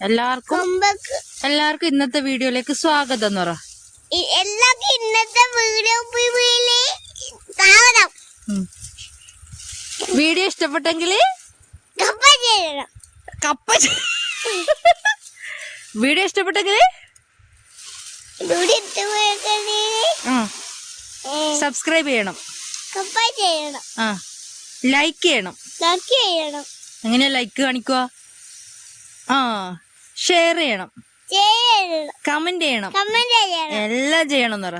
എല്ലാവർക്കും എല്ലാവർക്കും ഇന്നത്തെ വീഡിയോയിലേക്ക് സ്വാഗതം എന്ന് എല്ലാവർക്കും ഇന്നത്തെ വീഡിയോ സ്വാഗതം. വീഡിയോ ഇഷ്ടപ്പെട്ടെങ്കിൽ കപ്പ ചെയ്യണം. കപ്പ വീഡിയോ ഇഷ്ടപ്പെട്ടെങ്കിൽ സബ്സ്ക്രൈബ് ചെയ്യണം. കപ്പ ചെയ്യണം. ആ. ലൈക്ക് ചെയ്യണം. ലൈക്ക് ചെയ്യണം. എങ്ങനെയാ ലൈക്ക് കാണിക്കുക ആ. ഷെയർ ചെയ്യണം. കമന്റ് ചെയ്യണം. എല്ലാം ചെയ്യണം എന്ന് പറ.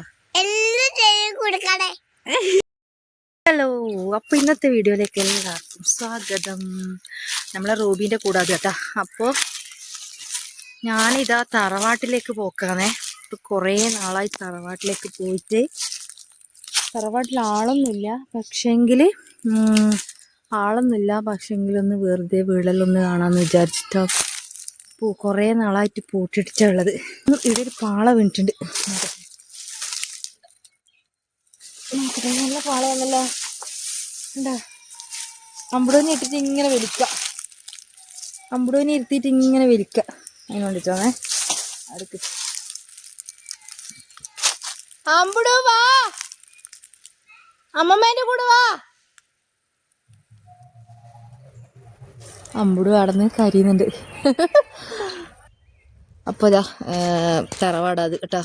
ഹലോ അപ്പൊ ഇന്നത്തെ വീഡിയോയിലേക്ക് എല്ലാവർക്കും സ്വാഗതം. നമ്മളെ റൂബിന്റെ കൂടാതെ കേട്ടാ അപ്പോ ഞാനിതാ തറവാട്ടിലേക്ക് പോക്കാണേ. ഇപ്പൊ കുറേ നാളായി തറവാട്ടിലേക്ക് പോയിട്ട്. തറവാട്ടിൽ ആളൊന്നുമില്ല. പക്ഷെങ്കിൽ ഉം, ആളൊന്നുമില്ല. പക്ഷെങ്കിലൊന്ന് വെറുതെ വീടലൊന്ന് കാണാന്ന് വിചാരിച്ചിട്ടോ. പൂ കുറേ നാളായിട്ട് പൂട്ടിടിച്ചുള്ളത് ഇവിടെ ഒരു പാള വീണിട്ടുണ്ട്. നല്ല പാളയാണല്ലോ. എന്താ അമ്പുടോനി ഇട്ടിട്ട് ഇങ്ങനെ വലിക്ക അമ്പുടോനി ഇരുത്തിയിട്ട് ഇങ്ങനെ വലിക്ക അതിന് വേണ്ടിട്ടാണേ അടുക്ക്. അമ്പുടോ വാ. അമ്മമ്മേന്റെ കൂടെ വാ. അമ്പുടു അടന്ന് കരിയുന്നുണ്ട്. അപ്പോൾ ഇതാ തറവാട് അത് കേട്ടോ.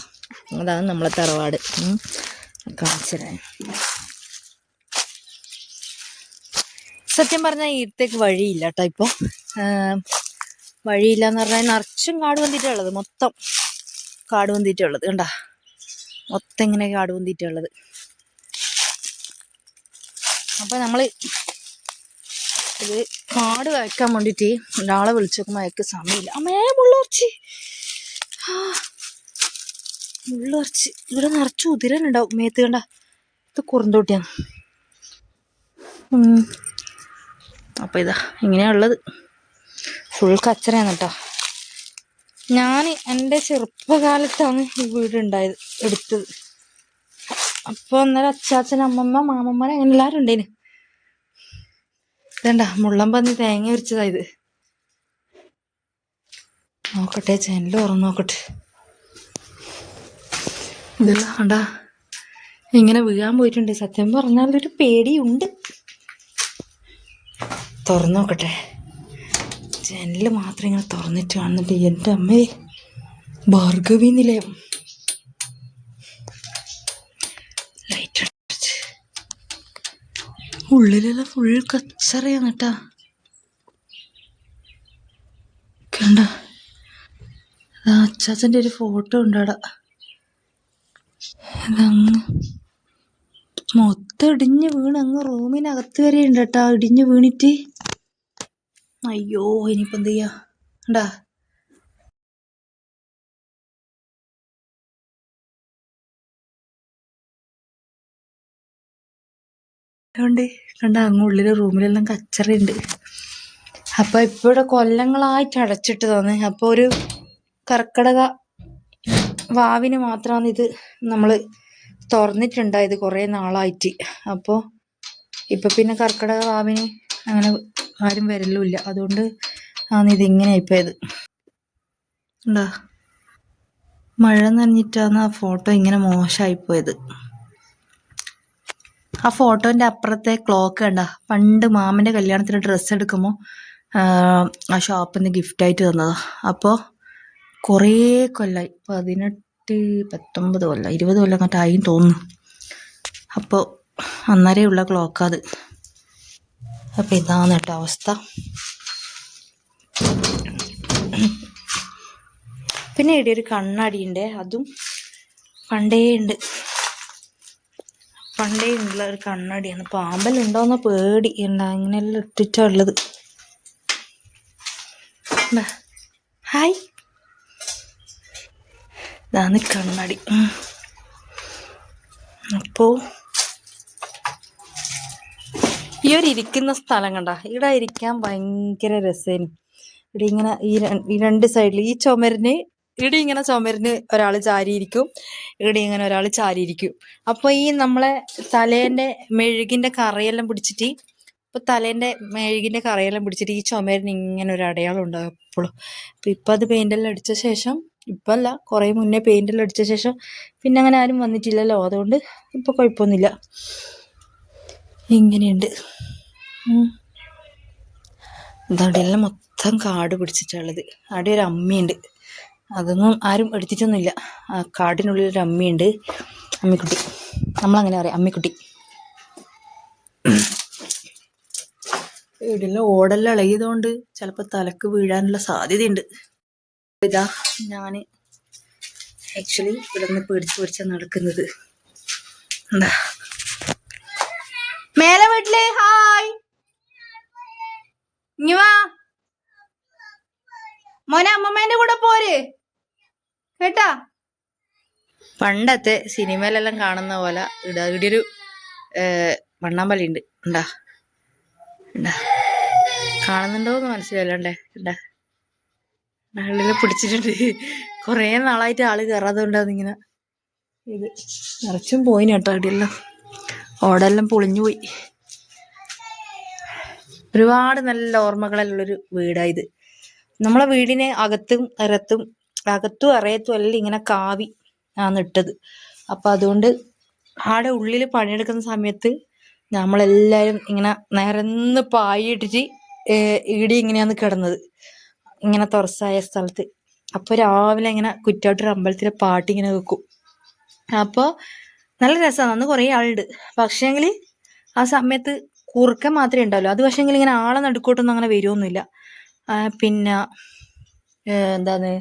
അതാണ് നമ്മളെ തറവാട്. ഉം. സത്യം പറഞ്ഞാൽ ഇടത്തേക്ക് വഴിയില്ല കേട്ടോ ഇപ്പോൾ വഴിയില്ല എന്ന് പറഞ്ഞാൽ നിറച്ചും കാട് വന്നിട്ടുള്ളത് മൊത്തം കാട് വന്നിട്ടുള്ളത് കണ്ടാ? മൊത്തം ഇങ്ങനെ കാട് വന്നിട്ടുള്ളത് അപ്പോൾ നമ്മൾ ഇത് കാട് വയ്ക്കാൻ വേണ്ടിട്ട് ഒരാളെ വിളിച്ചു നോക്കുമ്പോൾ അയക്ക് സമയമില്ല. അമ്മേ മുള്ളർച്ചി. മുള്ളുറച്ചി ഇവിടെ നിറച്ച് ഉതിരനുണ്ടാവും മേത്ത് കണ്ട ഇത് കുറുന്തോട്ടിയാണ് ഉം. അപ്പൊ ഇതാ ഇങ്ങനെയുള്ളത് ഫുൾ കച്ചറയാണ് കേട്ടോ. ഞാൻ എന്റെ ചെറുപ്പകാലത്താണ് ഈ വീട് ഉണ്ടായത് എടുത്തത്. അപ്പോൾ അന്നേരം അച്ചാച്ചൻ അമ്മമ്മ മാമമ്മ അങ്ങനെ എല്ലാവരും ഉണ്ടേന് ഇതണ്ട മുള്ളം പന്നി തേങ്ങ ഉരിച്ചതാ ഇത്. നോക്കട്ടെ ചേനൽ തുറന്ന് നോക്കട്ടെ. ഇതെല്ലാം കണ്ടാ? ഇങ്ങനെ വീഴാൻ പോയിട്ടുണ്ട്. സത്യം പറഞ്ഞാൽ ഒരു പേടിയുണ്ട്. തുറന്നു നോക്കട്ടെ. ജനൽ മാത്രം ഇങ്ങനെ തുറന്നിട്ട് കാണുന്നുണ്ട്. എന്റെ അമ്മേ ഭാർഗവി നിലയം ഉള്ളിലെല്ലാം ഫുൾ കച്ചറയാണ് കേട്ടാ കണ്ട? അച്ചാച്ചന്റെ ഒരു ഫോട്ടോ ഉണ്ട് അവിടെ ഇതങ്ങ് മൊത്തം ഇടിഞ്ഞ് വീണ് അങ്ങ് റൂമിനകത്ത് വരെ ഉണ്ട് കേട്ടാ ഇടിഞ്ഞ് വീണിട്ട്. അയ്യോ ഇനിയിപ്പം എന്ത് ചെയ്യാ? ഉണ്ടാ അതുകൊണ്ട് കണ്ട അങ്ങ് ഉള്ളിലെ റൂമിലെല്ലാം കച്ചറയുണ്ട്. അപ്പൊ ഇപ്പൊ ഇവിടെ കൊല്ലങ്ങളായിട്ട് അടച്ചിട്ട് തോന്നി അപ്പൊ ഒരു കർക്കിടക വാവിന് മാത്രമാണ് ഇത് നമ്മൾ തുറന്നിട്ടുണ്ടായത് കുറേ നാളായിട്ട്. അപ്പോൾ ഇപ്പൊ പിന്നെ കർക്കിടക വാവിന് അങ്ങനെ ആരും വരലുമില്ല. അതുകൊണ്ട് ആണ് ഇതിങ്ങനെ ആയിപ്പോയത്. ഉണ്ടാ മഴ നനഞ്ഞിട്ടാണ് ആ ഫോട്ടോ ഇങ്ങനെ മോശമായിപ്പോയത് ആ ഫോട്ടോന്റെ അപ്പുറത്തെ ക്ലോക്ക് കണ്ട പണ്ട് മാമന്റെ കല്യാണത്തിന് ഡ്രസ്സ് എടുക്കുമ്പോൾ ആ ഷോപ്പിൽ നിന്ന് ഗിഫ്റ്റ് ആയിട്ട് തന്നതാ. അപ്പോൾ കുറേ കൊല്ലായി. പതിനെട്ട് പത്തൊമ്പത് കൊല്ലം ഇരുപത് കൊല്ലം മറ്റായും തോന്നുന്നു. അപ്പോൾ അന്നേരേ ഉള്ള ക്ലോക്കാത് അപ്പം ഇതാണ് കേട്ടോ അവസ്ഥ. പിന്നെ ഇവിടെ ഒരു കണ്ണാടി ഉണ്ട് അതും പണ്ടേ ഉണ്ട് പണ്ടേ ഉള്ള ഒരു കണ്ണാടിയാണ്. ഉണ്ടോന്ന പേടി. ഉണ്ട് അങ്ങനെയെല്ലാം ഇട്ടിട്ടുള്ളത് ദാ. ഹായ്. ഇതാണ് കണ്ണാടി. അപ്പോ? ഈ ഒരു ഇരിക്കുന്ന സ്ഥലം കണ്ട. ഇവിടെ ഇരിക്കാൻ ഭയങ്കര രസേനു. ഇവിടെ ഇങ്ങനെ ഈ രണ്ട് സൈഡിൽ ഈ ചുമരിന് ഇവിടെ ഇങ്ങനെ ചുമരിന് ഒരാൾ ചാരിയിരിക്കും. ഇവിടെ ഇങ്ങനെ ഒരാൾ ചാരിയിരിക്കും. അപ്പൊ ഈ നമ്മളെ തലേന്റെ മെഴുകിന്റെ കറയെല്ലാം പിടിച്ചിട്ട് ഇപ്പൊ തലേന്റെ മെഴുകിന്റെ കറയെല്ലാം പിടിച്ചിട്ട് ഈ ചുമരിന് ഇങ്ങനെ ഒരു അടയാളം ഉണ്ടാകും എപ്പോഴും. അപ്പൊ ഇപ്പൊ അത് പെയിന്റ് എല്ലാം അടിച്ച ശേഷം ഇപ്പൊ അല്ല കുറെ മുന്നേ പെയിന്റ് എല്ലാം അടിച്ച ശേഷം പിന്നെ അങ്ങനെ ആരും വന്നിട്ടില്ലല്ലോ. അതുകൊണ്ട് ഇപ്പൊ കുഴപ്പമൊന്നുമില്ല ഇങ്ങനെയുണ്ട്. ഇതാ അവിടെയെല്ലാം മൊത്തം കാട് പിടിച്ചിട്ടുള്ളത്. അവിടെ ഒരു അമ്മയുണ്ട്. അതൊന്നും ആരും എടുത്തിട്ടൊന്നുമില്ല. ആ കാടിനുള്ളിൽ ഒരു അമ്മയുണ്ട്. അമ്മിക്കുട്ടി. നമ്മളങ്ങനെ പറയാം അമ്മിക്കുട്ടി. വീടിലെ ഓടെല്ലാം ഇളകിയതുകൊണ്ട് ചിലപ്പോൾ തലക്ക് വീഴാനുള്ള സാധ്യതയുണ്ട്. ഇതാ ഞാൻ ആക്ച്വലി ഇവിടെ നിന്ന് പേടിച്ച് പേടിച്ചാണ് നടക്കുന്നത്. എന്താ? മേലെ വീട്ടിലെ ഹായ് ഇങ്ങ് മോനെ അമ്മമ്മേന്റെ കൂടെ പോര്. കേട്ടാ? പണ്ടത്തെ സിനിമയിലെല്ലാം കാണുന്ന പോലെ ഇട ഇവിടെ ഒരു വണ്ണാമ്പലി ഉണ്ട് ഉണ്ടാ ഉണ്ടാ കാണുന്നുണ്ടോ എന്ന് ഉണ്ടാ ഉള്ളിൽ പിടിച്ചിട്ടുണ്ട്. കുറേ നാളായിട്ട് ആൾ കയറാതെ കൊണ്ടാന്ന് ഇങ്ങനെ ഇത് നിറച്ചും പോയി കേട്ടോ അവിടെയെല്ലാം ഓടെല്ലാം പൊളിഞ്ഞു പോയി. ഒരുപാട് നല്ല ഓർമ്മകളുള്ളൊരു വീടായത് നമ്മളെ വീടിന് അകത്തും ഇറത്തും അകത്തും അറിയത്തും എല്ലാം ഇങ്ങനെ കാവി ആണ് ഇട്ടത്. അപ്പൊ അതുകൊണ്ട് ആടെ ഉള്ളിൽ പണിയെടുക്കുന്ന സമയത്ത് നമ്മളെല്ലാരും ഇങ്ങനെ നിരന്ന് പായിട്ടിട്ട് ഇടി ഇങ്ങനെയാണ് കിടന്നത്. ഇങ്ങനെ തുറസായ സ്ഥലത്ത്. അപ്പോൾ രാവിലെ ഇങ്ങനെ കുറ്റാട്ടൊരു അമ്പലത്തിലെ പാട്ട് ഇങ്ങനെ വെക്കും. അപ്പോൾ നല്ല രസമാണ്. അന്ന് കുറേ ആളുണ്ട്. പക്ഷേങ്കിൽ ആ സമയത്ത് കുറുക്ക മാത്രമേ ഉണ്ടാവുള്ളൂ. അത് പക്ഷേങ്കിൽ ഇങ്ങനെ ആളെ നടുക്കോട്ടൊന്നും അങ്ങനെ വരുമൊന്നുമില്ല പിന്നെ എന്താണ്?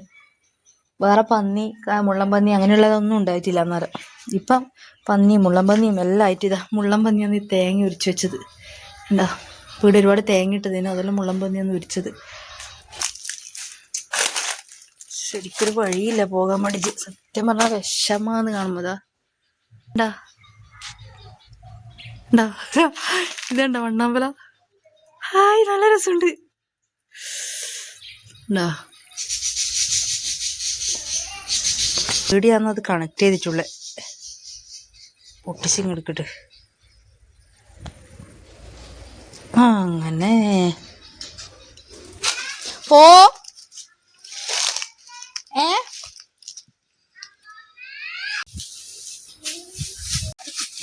വേറെ പന്നി മുള്ളൻ പന്നി അങ്ങനെയുള്ളതൊന്നും ഉണ്ടായിട്ടില്ല അന്നേരം ഇപ്പം പന്നിയും മുള്ളൻ പന്നിയും എല്ലാം ആയിട്ട് ഇതാ മുള്ളൻ പന്നിയാണ് ഈ തേങ്ങ ഉരിച്ചു വെച്ചത്. എന്താ ഇവിടെ ഒരുപാട് തേങ്ങ ഇട്ടതിന് അതെല്ലാം മുള്ളൻ പന്നിയാണ് ഉരിച്ചത്. ശരിക്കൊരു വഴിയില്ല പോകാൻ മടിച്ച് സത്യം പറഞ്ഞാൽ വിഷമാന്ന് കാണുമ്പോതാ ഉണ്ടാ ഉണ്ടാ ഇതണ്ട വണ്ണാമ്പല ഹായ് നല്ല രസമുണ്ട്. ഉണ്ടാ ഇവിടെയാന്ന് അത് കണക്ട് ചെയ്തിട്ടുള്ളത് പൊട്ടിച്ചിങ് എടുക്കട്ടെ. ആ, അങ്ങനെ. പോ. ഏ?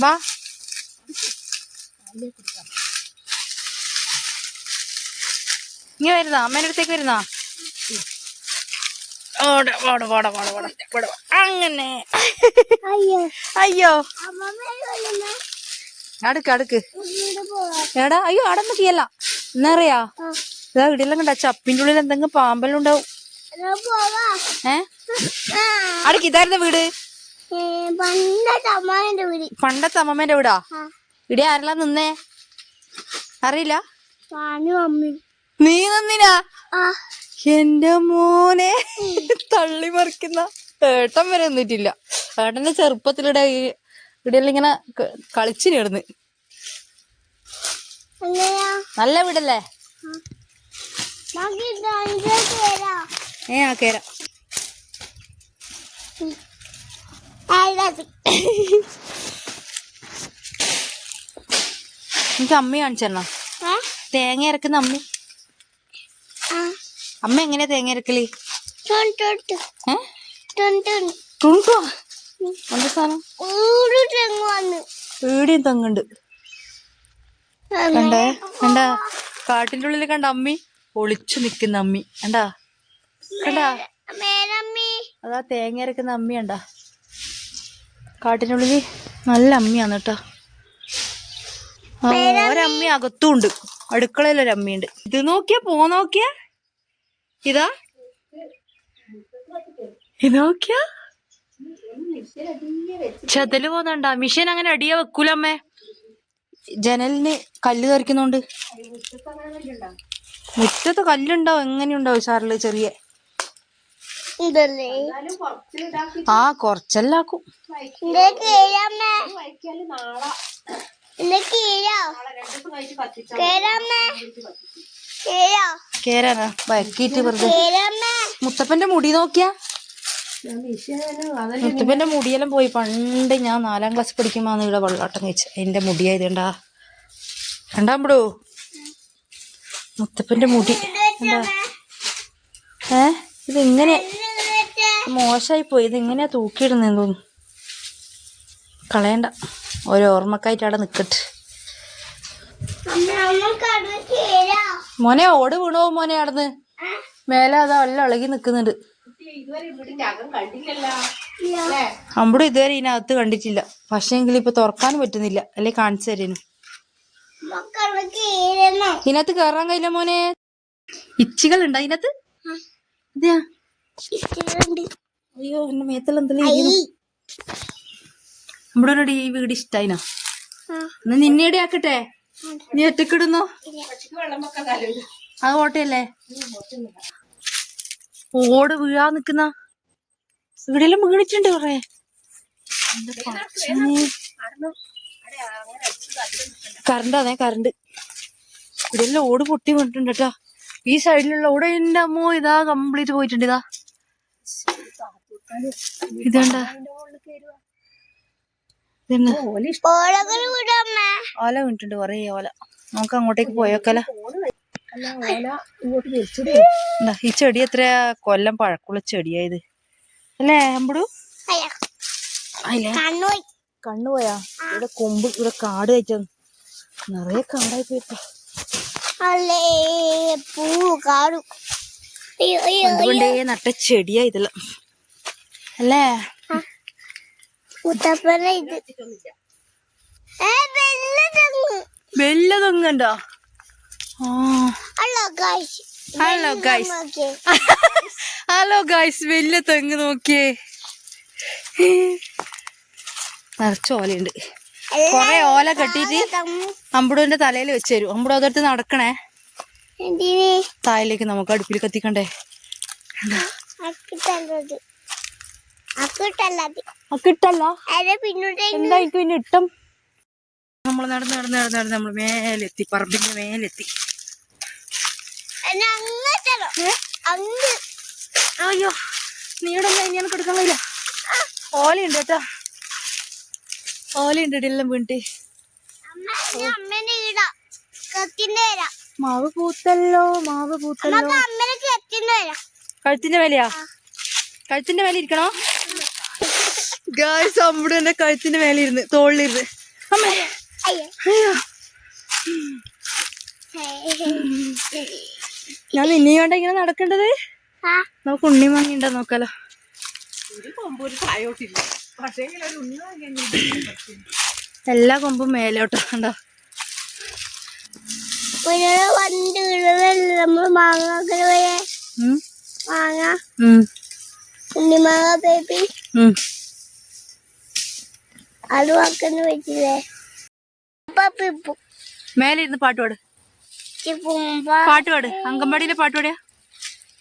വാ. ഇങ്ങനെ വരുന്നാ? അമ്മേന്റെ അടുത്തേക്ക് വരുന്നാ ഓടെ ഓടെ ഓടെ ഓടെ ഓടെ ഓടെ അങ്ങനെ. അയ്യോ. അടുക്ക് അടുക്ക്. എടാ അയ്യോ അവിടെ നിൽക്കിയല്ല എന്നറിയാ ഇതാ ഇടിയെല്ലാം കണ്ട? ചപ്പിന്റെ ഉള്ളിൽ എന്തെങ്കിലും പാമ്പെല്ലാം ഉണ്ടാവും. ഏ? അടുക്ക് ഇതായിരുന്നു വീട്? പണ്ടത്തെ അമ്മമ്മേന്റെ വീടാ. ഇടി ഇവിടെ ആരെല്ലാം നിന്നേ? അറിയില്ല? നീ നിന്നിനാ? എന്റെ മോനെ. തള്ളി മറിക്കുന്ന ഏട്ടൻ വരെ നിന്നിട്ടില്ല. ഏട്ടന്റെ ചെറുപ്പത്തിലിടെ ഈ ഇവിടെയെല്ലാം ഇങ്ങനെ കളിച്ചിന് കിടന്ന് എങ്ങനെയാ നല്ല വീടല്ലേ? ഏ ആ കേര. എനിക്ക് അമ്മ കാണിച്ചെന്നാ? തേങ്ങ ഇറക്കുന്ന അമ്മ. അമ്മ എങ്ങനെയാ തേങ്ങ അരക്കൽ. തുണ്ടോ എന്ത് സാധനം. വീടിയും തെങ്ങുണ്ട്. കണ്ടേ? കണ്ടാ? കാട്ടിന്റെ ഉള്ളിൽ കണ്ട അമ്മി? ഒളിച്ചു നിക്കുന്ന അമ്മി. കണ്ടാ? കണ്ടാ? അതാ തേങ്ങ അരക്കുന്ന അമ്മി കണ്ടാ? കാട്ടിന്റെ ഉള്ളിൽ നല്ല അമ്മിയാണ് കേട്ടോ. ഒരമ്മി അകത്തും ഉണ്ട്. അടുക്കളയിൽ ഒരു അമ്മിയുണ്ട്. ഇത് നോക്കിയാ പോ നോക്കിയാ. ഇതാ? ഇത് നോക്കിയാ? ചെതൽ പോന്നണ്ട. മിഷൻ അങ്ങനെ അടിയ വെക്കൂല അമ്മേ ജനലിന് കല്ല് തെറിക്കുന്നോണ്ട്. മുറ്റത്ത് കല്ലുണ്ടാവും. എങ്ങനെയുണ്ടാവും സാറിൽ ചെറിയ? ആ കൊറച്ചെല്ലാക്കും. കീഴോ? കേറാനാ വെറുതെ. മുത്തപ്പന്റെ മുടി നോക്കിയാ? മുത്തപ്പന്റെ മുടിയെല്ലാം പോയി. പണ്ട് ഞാൻ നാലാം ക്ലാസ് പഠിക്കുമ്പോ ഇവിടെ വെള്ളാട്ടം കഴിച്ചു. എന്റെ മുടിയായത് കണ്ടാ കണ്ടാമ്പടോ മുത്തപ്പന്റെ മുടി. എന്താ? ഏ? ഇതിങ്ങനെ ഇങ്ങനെ മോശമായി പോയി ഇത് ഇങ്ങനെയാ തൂക്കിയിടുന്നതെന്ന് തോന്നുന്നു കളയണ്ട ഓരോ ഓർമ്മക്കായിട്ട് അവിടെ കേരാ മോനെ ഓട് വീണോ മോനെ അവിടുന്ന്? മേലെ അതാ എല്ലാം ഇളകി നിക്കുന്നുണ്ട്. അമ്പടും ഇതുവരെ ഇതിനകത്ത് കണ്ടിട്ടില്ല. പക്ഷേങ്കിൽ ഇപ്പൊ തുറക്കാൻ പറ്റുന്നില്ല. അല്ലെ കാണിച്ചു തരുന്നു ഇതിനകത്ത് കേറാൻ കഴിയില്ല മോനെ. ഇച്ചികൾ ഉണ്ട് അതിനകത്ത് ഇതെയാ ഇഷ്ടമുണ്ട് അയ്യോ എന്റെ മേത്തല്ല എന്തെല്ലാം നമ്മുടെ ഈ വീട് ഇഷ്ടായിനാ? എന്നാ നിന്നെ ആക്കട്ടെ നീ ഒറ്റക്കിടുന്നു? അത് ഓട്ടയല്ലേ ഓട് വീഴാ നിക്കുന്ന. ഇവിടെയെല്ലാം വീണിട്ടുണ്ട് കൊറേ. കറണ്ട് അതെ കറണ്ട്. ഇതെല്ലാം ഓട് പൊട്ടി വീണിട്ടുണ്ട് കേട്ടാ. ഈ സൈഡിലുള്ള ഓട് എന്റെ അമ്മോ ഇതാ കംപ്ലീറ്റ് പോയിട്ടുണ്ട് ഇതാ. ഇതാണ്ടാ. ഓല വീണിട്ടുണ്ട് കൊറേ ഓല. നമുക്ക് അങ്ങോട്ടേക്ക് പോയോക്കല. ഈ ചെടി എത്ര കൊല്ലം പഴക്കുള്ള ചെടിയായത് അല്ലേ അമ്പടു കണ്ണു പോയാ? ഇവിടെ കൊമ്പ് ഇവിടെ കാട് കഴിച്ചു നിറയെ കാടായി പോയിട്ടോ അല്ലേ പൂ കാടും. അയ്യോ അയ്യോ നട്ട ചെടിയാ ഇതെല്ലാം. അല്ലേ? മുത്തപ്പന ഇത് വെല്ല തൊങ്ങണ്ടോ? ഹലോ ഗായ്സ് ഹലോ ഗായ്സ് വലിയ തെങ്ങ് നോക്കിയേ. നിറച്ച ഓലയുണ്ട്. കൊറേ ഓല കെട്ടിട്ട് അമ്പുടുവിന്റെ തലയിൽ വെച്ച് തരും അമ്പുടു അതെടുത്ത് നടക്കണേ തായലേക്ക് നമുക്ക് അടുപ്പിൽ കത്തിക്കണ്ടേ? കിട്ടല്ല പിന്നെ ഇട്ടം? നമ്മൾ നടന്ന് നടന്ന് നടന്ന് നടന്ന് നമ്മൾ മേലെത്തി പറമ്പിന്റെ മേലെത്തി. അയ്യോ നീടെ ഇനി എനിക്ക് എടുക്കാൻ കഴിയില്ല. ഓലയുണ്ട് കേട്ടോ. ഓലയുണ്ട് ഇടയെല്ലാം വീണിട്ട്. അമ്മ ഞാൻ അമ്മേനെ ഇടാം. കത്തിന്റെ മാവ് പൂത്തല്ലോ മാവ് പൂത്തല്ലോ. നമുക്ക് അമ്മേനെ കത്തിന്റെ വരാം. കഴുത്തിന്റെ മേലെയാ കഴുത്തിന്റെ മേലെ ഇരിക്കണോ? ഗായ്സ് അമ്മയുടെ എന്റെ കഴുത്തിന്റെ മേലെ ഇരുന്ന് തോളിലിരുന്ന് അമ്മേ. ഞാൻ നിന്നെ കണ്ട ഇങ്ങനെ നടക്കേണ്ടത്? ആ. നമുക്ക് ഉണ്ണി വാങ്ങിണ്ട നോക്കാലോ. എല്ലാ കൊമ്പും മേലോട്ടോ കണ്ടോ? വണ്ടി മാങ്ങ മാങ്ങ. ഉണ്ണിമാങ്ങ ബേബി. അത് പാട്ടുപാട് വെച്ചില്ലേ? അപ്പൊ പിപ്പു മേലെ ഇരുന്ന് പാട്ട് പാട്. പൂമ്പ പാട്ട് പാട്. അങ്കമ്പാടിയിലെ പാട്ട് പാടിയാ?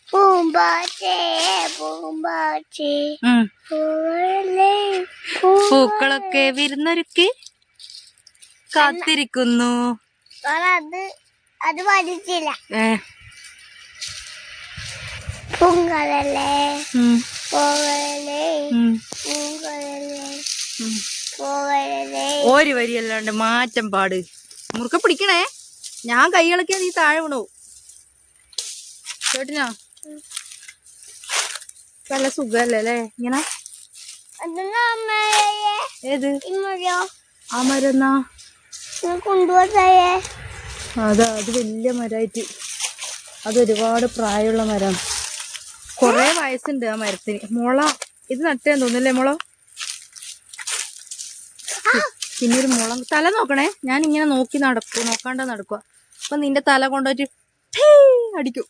പൂമ്പാറ്റേ പൂമ്പാറ്റേ ഉം. പൂവല്ലേ പൂക്കളൊക്കെ വിരുന്നൊരുക്കി കാത്തിരിക്കുന്നു. അത് അത് പഠിച്ചില്ല പൂങ്കളല്ലേ പൂങ്കളല്ലേ ഉം, ഒരു വരിയല്ലാണ്ട് മാറ്റം പാട്. മുറുക്ക പിടിക്കണേ. ഞാൻ കൈകളൊക്കെ നീ താഴെ വീണു ചേട്ടനാ? നല്ല സുഖല്ലേ അല്ലേ? ഇങ്ങനെ? ഏത്? ആ മരം കൊണ്ടുപോയേ അതാ അത് വലിയ മരമായിട്ട് അത് ഒരുപാട് പ്രായമുള്ള മരം. കൊറേ വയസ്സുണ്ട് ആ മരത്തിന്. മുള ഇത് നട്ടേന്ന് തോന്നുന്നല്ലേ മുള? പിന്നെ ഒരു മുളം തല നോക്കണേ. ഞാൻ ഇങ്ങനെ നോക്കി നടക്കും നോക്കാണ്ട നടക്കുക അപ്പൊ നിന്റെ തല കൊണ്ടുപോയിട്ട് അടിക്കും.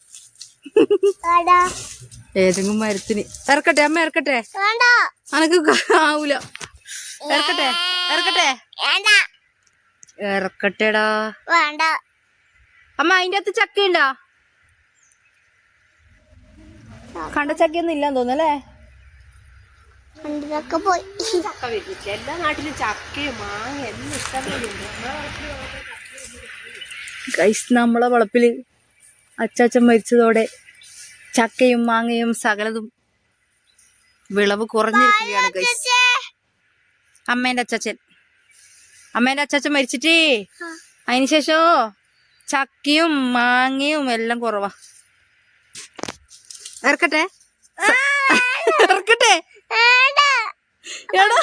ഏതെങ്കിലും മരത്തിന്. ഇറക്കട്ടെ അമ്മ ഇറക്കട്ടെ? അനക്ക് ആവൂല. ഇറക്കട്ടെ ഇറക്കട്ടെ? ഇറക്കട്ടെടാ. വേണ്ട. അമ്മ അതിന്റെ അകത്ത് ചക്കയുണ്ടാ? കണ്ട ചക്കയൊന്നും ഇല്ലാന്ന് തോന്നുന്നല്ലേ കണ്ടതൊക്കെ പോയി. എല്ലാ നാട്ടിലും ചക്കയും മാങ്ങ എല്ലാം ഗൈസ് നമ്മളെ വളപ്പിൽ അച്ചാച്ചൻ മരിച്ചതോടെ ചക്കയും മാങ്ങയും സകലതും വിളവ് കുറഞ്ഞിരിക്കുകയാണ് ഗൈസ് അമ്മേന്റെ അച്ചാച്ചൻ. അമ്മേന്റെ അച്ചാച്ചൻ മരിച്ചിട്ടേ. അതിനുശേഷോ ചക്കയും മാങ്ങയും എല്ലാം കുറവാ. ഇറക്കട്ടെ. എടാ.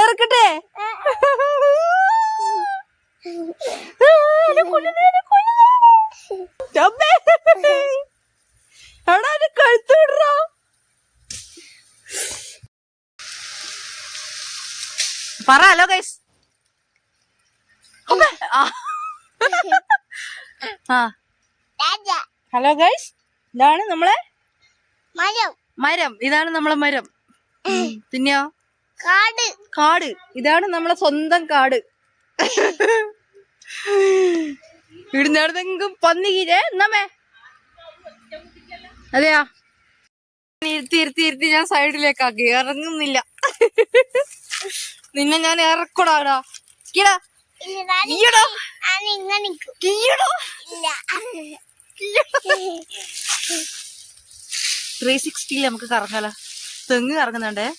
ഇറക്കട്ടെ. എടാ കഴുത്ത് വിടറോ. പറ ഹലോ ഗൈസ് ഹലോ ഗൈസ് ഇതാണ് നമ്മളെ മരം. മരം. ഇതാണ് നമ്മളെ മരം. പിന്നെയോ? കാട്. കാട്. ഇതാണ് നമ്മളെ സ്വന്തം കാട്. ഇവിടുന്ന് എവിടെന്നെങ്കിലും പന്നി കീഴേ എന്നാമേ? അതെയാ? ഇരുത്തി ഇരുത്തി ഇരുത്തി ഞാൻ സൈഡിലേക്കാക്കി ഇറങ്ങുന്നില്ല നിന്നെ ഞാൻ ഇറക്കൂടാടാ. കീടാ. ഈയടാ ത്രീ സിക്സ്റ്റിയിൽ നമുക്ക് കറങ്ങാലോ. തെങ്ങ് കറങ്ങുന്നുണ്ടേ.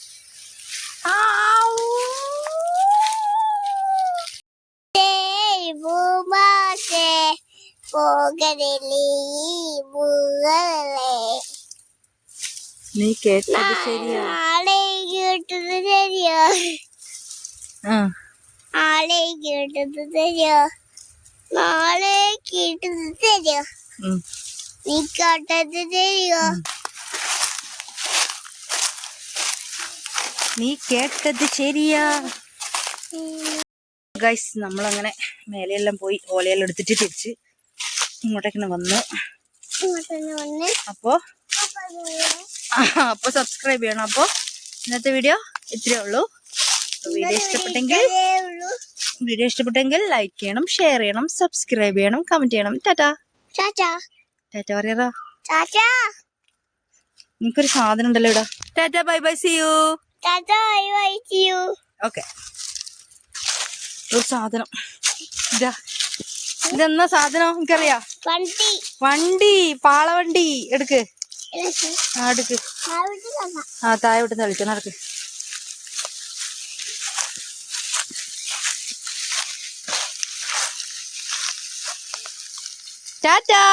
നീ കേട്ടത് ശരിയാ. ആളെ കേട്ടത് ശരിയോ. ആ. ആളെ കേട്ടത് ശരിയോ. നാളെ കേട്ടത് ശരിയോ. നീ കേട്ടത് ശരിയോ. നീ കേട്ടത് ശരിയാ. ഗൈസ് നമ്മളങ്ങനെ മേലെയെല്ലാം പോയി ഓലയെല്ലാം എടുത്തിട്ട് തിരിച്ച് ഇങ്ങോട്ടേക്കിനെ വന്നു. അപ്പോ അപ്പൊ സബ്സ്ക്രൈബ് ചെയ്യണം. അപ്പൊ ഇന്നത്തെ വീഡിയോ ഇത്രേ ഉള്ളൂ. വീഡിയോ ഇഷ്ടപ്പെട്ടെങ്കിൽ വീഡിയോ ഇഷ്ടപ്പെട്ടെങ്കിൽ ലൈക്ക് ചെയ്യണം ഷെയർ ചെയ്യണം സബ്സ്ക്രൈബ് ചെയ്യണം കമന്റ് ചെയ്യണം. ടാറ്റാ. ടാറ്റാ. ടാറ്റ പറയാ ടാറ്റാ. നിനക്കൊരു സാധനം ഉണ്ടല്ലോ ഇവിടെ. Ta ta bye bye see you okay. ഒരു സാധനം. ഇതാ. ഇതെന്നാ സാധനം? എനിക്കറിയാ. വണ്ടി. വണ്ടി. പാളവണ്ടി. എടുക്ക്. ആ എടുക്ക്. ആ താഴെ വിട്ട് തളിച്ച നടക്ക്. ടാറ്റാ.